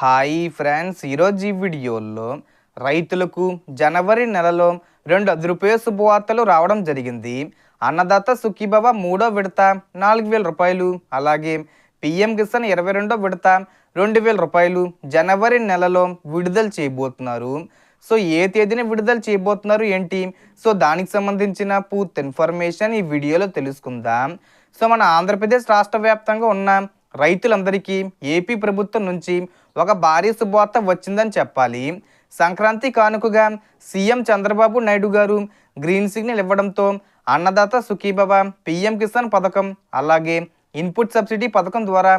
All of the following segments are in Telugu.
Hi friends. ఈరోజు ఈ వీడియోలో రైతులకు జనవరి నెలలో రెండు అది రూపాయ శుభవార్తలు రావడం జరిగింది. అన్నదాత సుఖీభవ మూడో విడత నాలుగు వేల రూపాయలు అలాగే పిఎం కిసాన్ ఇరవై రెండో విడత రెండు వేల రూపాయలు జనవరి నెలలో విడుదల చేయబోతున్నారు. సో ఏ తేదీన విడుదల చేయబోతున్నారు ఏంటి? సో దానికి సంబంధించిన పూర్తి ఇన్ఫర్మేషన్ ఈ వీడియోలో తెలుసుకుందాం. సో మన ఆంధ్రప్రదేశ్ రాష్ట్ర వ్యాప్తంగా ఉన్న రైతులందరికీ ఏపీ ప్రభుత్వం నుంచి ఒక భారీ శుభవార్త వచ్చిందని చెప్పాలి. సంక్రాంతి కానుకగా సీఎం చంద్రబాబు నాయుడు గారు గ్రీన్ సిగ్నల్ ఇవ్వడంతో అన్నదాత సుఖీభవ పిఎం కిసాన్ పథకం అలాగే ఇన్పుట్ సబ్సిడీ పథకం ద్వారా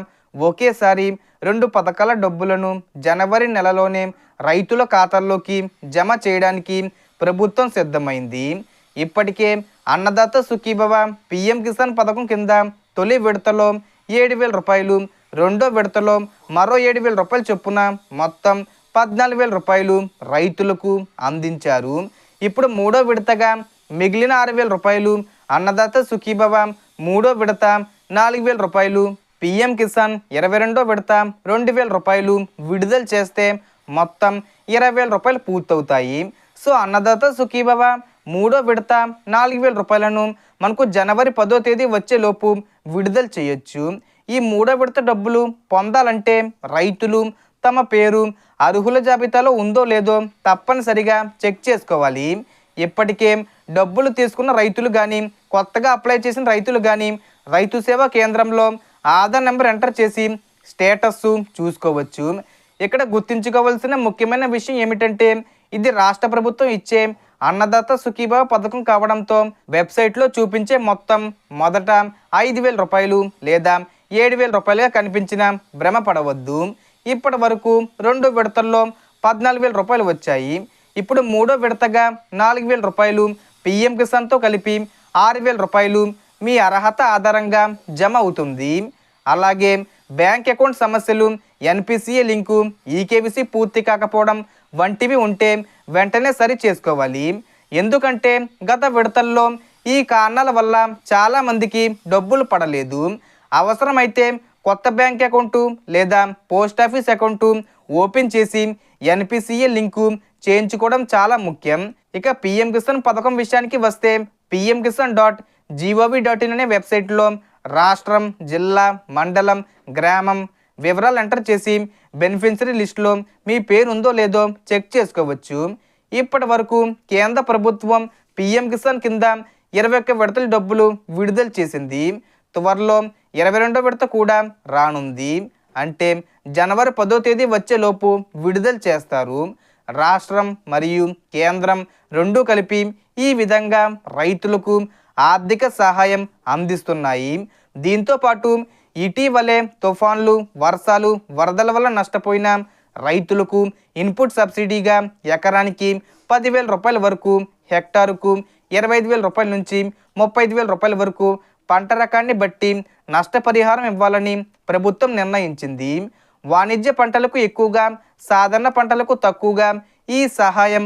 ఒకేసారి రెండు పథకాల డబ్బులను జనవరి నెలలోనే రైతుల ఖాతాల్లోకి జమ చేయడానికి ప్రభుత్వం సిద్ధమైంది. ఇప్పటికే అన్నదాత సుఖీభవ పిఎం కిసాన్ పథకం కింద తొలి విడతలో ఏడు వేల రూపాయలు. రెండో విడతలో మరో ఏడు వేల రూపాయలు చొప్పున మొత్తం పద్నాలుగు వేల రూపాయలు రైతులకు అందించారు. ఇప్పుడు మూడో విడతగా మిగిలిన ఆరు వేల రూపాయలు అన్నదాత సుఖీభవ మూడో విడత నాలుగు వేల రూపాయలు పిఎం కిసాన్ ఇరవై రెండో విడత రెండు వేల రూపాయలు విడుదల చేస్తే మొత్తం ఇరవై వేల రూపాయలు పూర్తవుతాయి. సో అన్నదాత సుఖీభవ మూడో విడత నాలుగు వేల రూపాయలను మనకు జనవరి పదో తేదీ వచ్చేలోపు విడుదల చేయొచ్చు. ఈ మూడో విడత డబ్బులు పొందాలంటే రైతులు తమ పేరు అర్హుల జాబితాలో ఉందో లేదో తప్పనిసరిగా చెక్ చేసుకోవాలి. ఇప్పటికే డబ్బులు తీసుకున్న రైతులు కానీ కొత్తగా అప్లై చేసిన రైతులు కానీ రైతు సేవా కేంద్రంలో ఆధార్ నెంబర్ ఎంటర్ చేసి స్టేటస్ చూసుకోవచ్చు. ఇక్కడ గుర్తుంచుకోవాల్సిన ముఖ్యమైన విషయం ఏమిటంటే ఇది రాష్ట్ర ప్రభుత్వం ఇచ్చే అన్నదాత సుఖీభావ పథకం కావడంతో వెబ్సైట్లో చూపించే మొత్తం మొదట ఐదు వేల రూపాయలు లేదా ఏడు వేల రూపాయలుగా కనిపించిన భ్రమ పడవద్దు. ఇప్పటి వరకు రెండు విడతల్లో పద్నాలుగు వేల రూపాయలు వచ్చాయి. ఇప్పుడు మూడో విడతగా నాలుగు వేల రూపాయలు పిఎం కిసాన్తో కలిపి ఆరు వేల రూపాయలు మీ అర్హత ఆధారంగా జమ అవుతుంది. అలాగే బ్యాంక్ అకౌంట్ సమస్యలు ఎన్పిసిఏ లింకు ఈకేవిసి పూర్తి కాకపోవడం వంటివి ఉంటే వెంటనే సరి చేసుకోవాలి. ఎందుకంటే గత విడతల్లో ఈ కారణాల వల్ల చాలామందికి డబ్బులు పడలేదు. అవసరమైతే కొత్త బ్యాంక్ అకౌంటు లేదా పోస్ట్ ఆఫీస్ అకౌంటు ఓపెన్ చేసి ఎన్పిసిఏ లింకు చేయించుకోవడం చాలా ముఖ్యం. ఇక పిఎం కిసాన్ పథకం విషయానికి వస్తే PM Kisan dot G O V dot in అనే వెబ్సైట్లో రాష్ట్రం జిల్లా మండలం గ్రామం వివరాలు ఎంటర్ చేసి బెనిఫిషరీ లిస్టులో మీ పేరు ఉందో లేదో చెక్ చేసుకోవచ్చు. ఇప్పటి వరకు కేంద్ర ప్రభుత్వం పిఎం కిసాన్ కింద ఇరవై ఒక్క విడతల డబ్బులు విడుదల చేసింది. త్వరలో ఇరవై రెండో విడత కూడా రానుంది. అంటే జనవరి పదో తేదీ వచ్చేలోపు విడుదల చేస్తారు. రాష్ట్రం మరియు కేంద్రం రెండూ కలిపి ఈ విధంగా రైతులకు ఆర్థిక సహాయం అందిస్తున్నాయి. దీంతో పాటు ఇటీవలే తుఫాన్లు వర్షాలు వరదల వల్ల నష్టపోయిన రైతులకు ఇన్పుట్ సబ్సిడీగా ఎకరానికి పదివేల రూపాయల వరకు హెక్టారుకు ఇరవై ఐదు వేల రూపాయల నుంచి ముప్పై ఐదు వేల రూపాయల వరకు పంట రకాన్ని బట్టి నష్టపరిహారం ఇవ్వాలని ప్రభుత్వం నిర్ణయించింది. వాణిజ్య పంటలకు ఎక్కువగా సాధారణ పంటలకు తక్కువగా ఈ సహాయం